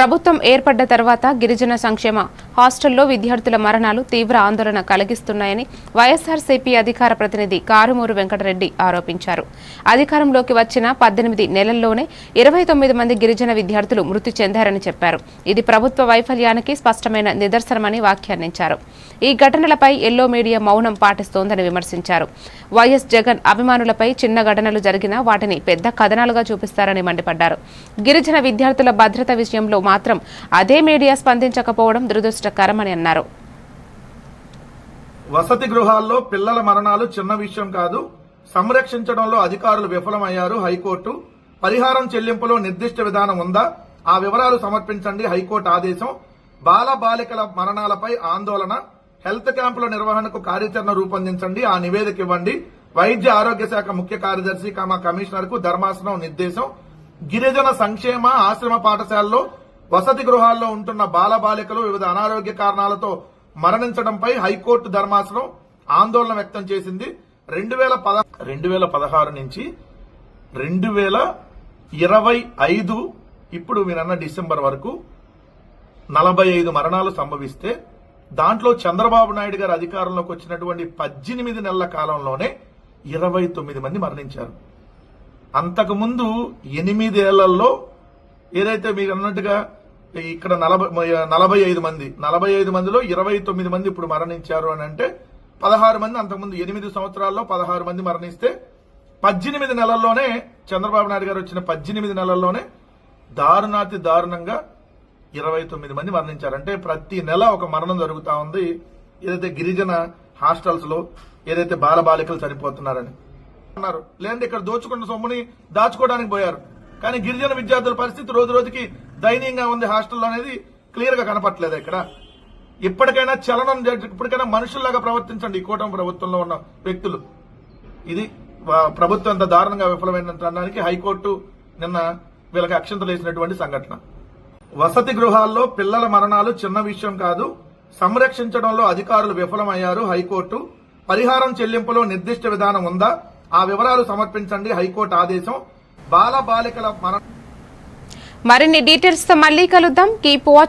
ప్రభుత్వం ఏర్పడ్డ తర్వాత గిరిజన సంక్షేమ హాస్టల్లో విద్యార్థుల మరణాలు తీవ్ర ఆందోళన కలిగిస్తున్నాయని వైఎస్ఆర్సీపీ అధికార ప్రతినిధి కారుమూరు వెంకటరెడ్డి ఆరోపించారు. అధికారంలోకి వచ్చిన పద్దెనిమిది నెలల్లోనే ఇరవై తొమ్మిది మంది గిరిజన విద్యార్థులు మృతి చెందారని చెప్పారు. ఇది ప్రభుత్వ వైఫల్యానికి స్పష్టమైన నిదర్శనమని వ్యాఖ్యానించారు. ఈ ఘటనలపై ఎల్లో మీడియా మౌనం పాటిస్తోందని విమర్శించారు. వైఎస్ జగన్ అభిమానులపై చిన్న ఘటనలు జరిగినా వాటిని పెద్ద కథనాలుగా చూపిస్తారని మండిపడ్డారు. గిరిజన విద్యార్థుల భద్రత విషయంలో మాత్రం అదే మీడియా స్పందించకపోవడం దురదృష్టకరమని అన్నారు. వసతి గృహాల్లో పిల్లల మరణాలు చిన్న విషయం కాదు. సంరక్షించడంలో అధికారులు విఫలమయ్యారు హైకోర్టు. పరిహారం చెల్లింపులో నిర్దిష్ట విధానం ఉందా? ఆ వివరాలు సమర్పించండి హైకోర్టు ఆదేశం. బాల బాలికల మరణాలపై ఆందోళన. హెల్త్ క్యాంపుల నిర్వహణకు కార్యాచరణ రూపొందించండి ఆ నివేదిక ఇవ్వండి. వైద్య ఆరోగ్య శాఖ ముఖ్య కార్యదర్శి కమ కమిషనర్కు ధర్మాసనం నిర్దేశం. గిరిజన సంక్షేమ ఆశ్రమ పాఠశాలలో వసతి గృహాల్లో ఉంటున్న బాల బాలికలు వివిధ అనారోగ్య కారణాలతో మరణించడంపై హైకోర్టు ధర్మాసనం ఆందోళన వ్యక్తం చేసింది. రెండు వేల పద రెండు వేల పదహారు నుంచి రెండు వేల ఇరవై ఐదు ఇప్పుడు మీరన్న డిసెంబర్ వరకు నలభై ఐదు మరణాలు సంభవిస్తే దాంట్లో చంద్రబాబు నాయుడు గారు అధికారంలోకి వచ్చినటువంటి పద్దెనిమిది నెలల కాలంలోనే ఇరవై తొమ్మిది మంది మరణించారు. అంతకుముందు ఎనిమిదేళ్ళలో ఏదైతే మీరు అన్నట్టుగా ఇక్కడ నలభై నలభై ఐదు మంది. నలభై ఐదు మందిలో ఇరవై తొమ్మిది మంది ఇప్పుడు మరణించారు అని అంటే పదహారు మంది అంతకుముందు ఎనిమిది సంవత్సరాల్లో పదహారు మంది మరణిస్తే పద్దెనిమిది నెలల్లోనే చంద్రబాబు నాయుడు గారు వచ్చిన పద్దెనిమిది నెలల్లోనే దారుణాతి దారుణంగా ఇరవై తొమ్మిది మంది మరణించారు. అంటే ప్రతి నెల ఒక మరణం జరుగుతా ఉంది. ఏదైతే గిరిజన హాస్టల్స్లో ఏదైతే బాలబాలికలు చనిపోతున్నారని అన్నారు. లేదంటే ఇక్కడ దోచుకున్న సొమ్ముని దాచుకోవడానికి పోయారు. కానీ గిరిజన విద్యార్థుల పరిస్థితి రోజు రోజుకి దయనీయంగా ఉంది హాస్టల్లో అనేది క్లియర్గా కనపట్లేదు ఇక్కడ. ఇప్పటికైనా చలనం ఇప్పటికైనా మనుషుల్లాగా ప్రవర్తించండి ఈ కూటమి ప్రభుత్వంలో ఉన్న వ్యక్తులు. ఇది ప్రభుత్వం ఎంత దారుణంగా విఫలమైనడానికి హైకోర్టు నిన్న వీళ్ళకి అక్షంతలు వేసినటువంటి సంఘటన. వసతి గృహాల్లో పిల్లల మరణాలు చిన్న విషయం కాదు సంరక్షించడంలో అధికారులు విఫలమయ్యారు హైకోర్టు. పరిహారం చెల్లింపులో నిర్దిష్ట విధానం ఉందా? ఆ వివరాలు సమర్పించండి హైకోర్టు ఆదేశం. బాల బాలికల మరణ మరిన్ని డీటెయిల్స్తో మళ్ళీ కలుద్దాం. Keep watch